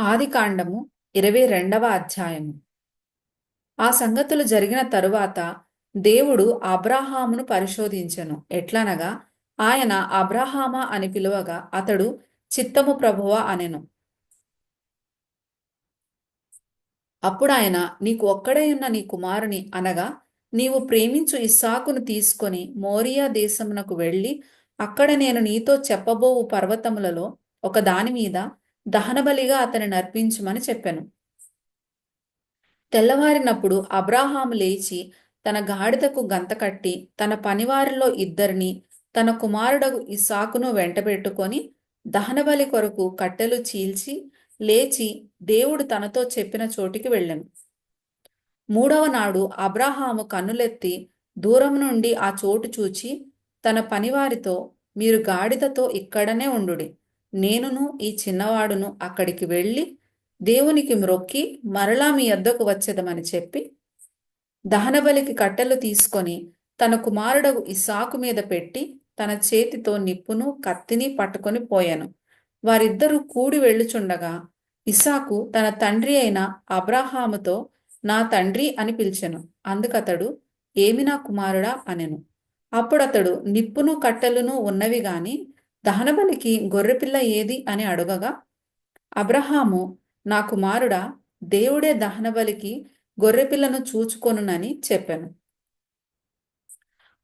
ఆదికాండము ఇరవై రెండవ అధ్యాయము. ఆ సంగతులు జరిగిన తరువాత దేవుడు అబ్రాహామును పరిశోధించెను. ఎట్లనగా ఆయన అబ్రాహామా అని పిలువగా అతడు చిత్తము ప్రభువ అనెను. అప్పుడు ఆయన నీకు ఒక్కడే ఉన్న నీ కుమారుని అనగా నీవు ప్రేమించు ఇస్సాకును తీసుకొని మోరియా దేశమునకు వెళ్ళి అక్కడ నేను నీతో చెప్పబోవు పర్వతములలో ఒక దాని మీద దహనబలిగా అతనిని అర్పించమని చెప్పెను. తెల్లవారినప్పుడు అబ్రాహాము లేచి తన గాడిదకు గంత కట్టి తన పనివారిలో ఇద్దరిని తన కుమారుడగు ఇసాకును వెంటబెట్టుకొని దహనబలి కొరకు కట్టెలు చీల్చి లేచి దేవుడు తనతో చెప్పిన చోటికి వెళ్ళాను. మూడవ నాడు అబ్రాహాము కన్నులెత్తి దూరం నుండి ఆ చోటు చూచి తన పనివారితో మీరు గాడిదతో ఇక్కడనే ఉండుడి. నేనును ఈ చిన్నవాడును అక్కడికి వెళ్ళి దేవునికి మ్రొక్కి మరలా మీ వద్దకు వచ్చేదమని చెప్పి దహనబలికి కట్టెలు తీసుకొని తన కుమారుడగు ఇసాకు మీద పెట్టి తన చేతితో నిప్పును కత్తిని పట్టుకొని పోయాను. వారిద్దరూ కూడి వెళ్ళుచుండగా ఇసాకు తన తండ్రి అయిన అబ్రాహాముతో నా తండ్రి అని పిలిచెను. అందుకతడు ఏమి నా కుమారుడా? అనెను. అప్పుడతడు నిప్పును కట్టెలును ఉన్నవి గాని దహనబలికి గొర్రెపిల్ల ఏది అని అడగగా అబ్రహాము నా కుమారుడా దేవుడే దహనబలికి గొర్రెపిల్లను చూచుకొనునని చెప్పాను.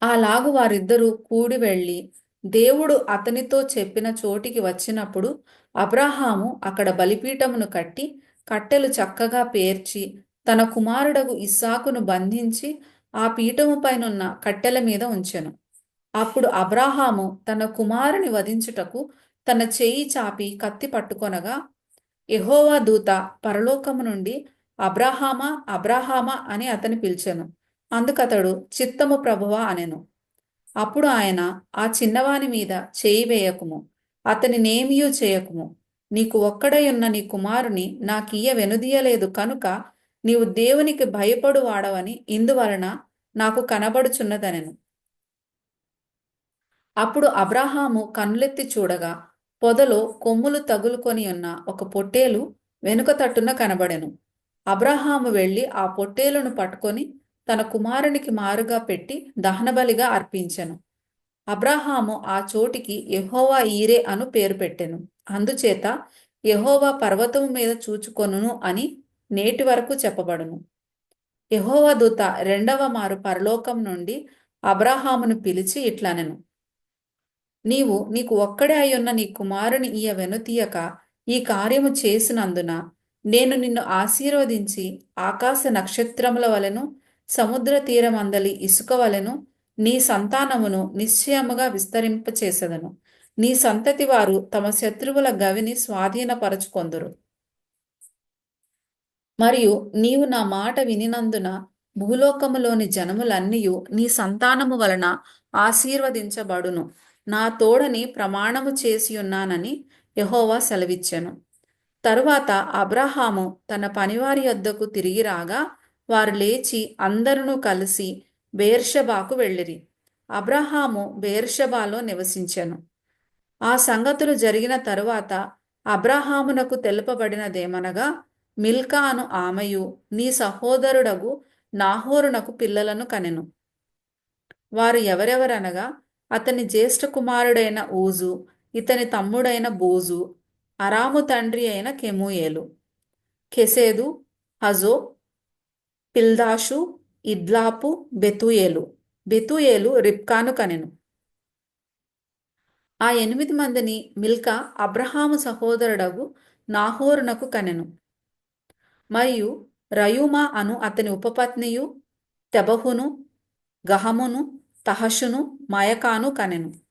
అలాగు వారిద్దరూ కూడి వెళ్ళి దేవుడు అతనితో చెప్పిన చోటికి వచ్చినప్పుడు అబ్రహాము అక్కడ బలిపీఠమును కట్టి కట్టెలు చక్కగా పేర్చి తన కుమారుడగు ఇస్సాకును బంధించి ఆ పీఠము పైనున్న కట్టెల మీద ఉంచెను. అప్పుడు అబ్రాహాము తన కుమారుని వధించుటకు తన చేయి చాపి కత్తి పట్టుకొనగా ఎహోవా దూత పరలోకము నుండి అబ్రాహామా అబ్రాహామా అని అతని పిలిచెను. అందుకతడు చిత్తము ప్రభువా అనెను. అప్పుడు ఆయన ఆ చిన్నవాని మీద చేయి వేయకుము అతని నేమియూ చేయకుము. నీకు ఒక్కడయున్న నీ కుమారుని నాకియ్య వెనుదీయలేదు కనుక నీవు దేవునికి భయపడు వాడవని ఇందువలన నాకు కనబడుచున్నదనెను. అప్పుడు అబ్రాహాము కన్నులెత్తి చూడగా పొదలో కొమ్ములు తగులుకొని ఉన్న ఒక పొట్టేలు వెనుక తట్టున కనబడెను. అబ్రాహాము వెళ్ళి ఆ పొట్టేలును పట్టుకొని తన కుమారునికి మారుగా పెట్టి దహనబలిగా అర్పించెను. అబ్రాహాము ఆ చోటికి యహోవా ఈరే అను పేరు పెట్టెను. అందుచేత యహోవా పర్వతము మీద చూచుకొనును అని నేటి వరకు చెప్పబడును. యహోవా దూత రెండవ మారు పరలోకం నుండి అబ్రాహామును పిలిచి ఇట్లనెను. నీవు నీకు ఒక్కడే అయ్యున్న నీ కుమారుని ఈయ వెనుతీయక ఈ కార్యము చేసినందున నేను నిన్ను ఆశీర్వదించి ఆకాశ నక్షత్రముల వలెను సముద్ర తీరమందలి ఇసుక వలెను నీ సంతానమును నిశ్చయముగా విస్తరింపచేసెదను. నీ సంతతి వారు తమ శత్రువుల గవిని స్వాధీనపరచుకొందురు. మరియు నీవు నా మాట వినినందున భూలోకములోని జనములన్నీయు నీ సంతానము వలన ఆశీర్వదించబడును. నా తోడని ప్రమాణము చేసి ఉన్నానని యహోవా సెలవిచ్చెను. తరువాత అబ్రహాము తన పనివారి వద్దకు తిరిగి రాగా వారు లేచి అందరును కలిసి బేర్షబాకు వెళ్ళిరి. అబ్రహాము బేర్షబాలో నివసించెను. ఆ సంగతులు జరిగిన తరువాత అబ్రహామునకు తెలుపబడినదేమనగా మిల్కాను ఆమెయు నీ సహోదరుడగు నాహోరునకు పిల్లలను కనెను. వారు ఎవరెవరనగా అతని జ్యేష్ఠ కుమారుడైన ఊజు ఇతని తమ్ముడైన బోజు అరాము తండ్రి అయిన కెమూయేలు కెసేదు హజో పిల్దాషు ఇద్లాపు బెతుయేలు బెతుయేలు రిప్కాను కనెను. ఆ ఎనిమిది మందిని మిల్కా అబ్రహాము సహోదరుడగు నాహోరునకు కనెను. మరియు రయూమా అను అతని ఉపపత్నియు తెబహును గహమును తహషును మయకాను కనెను.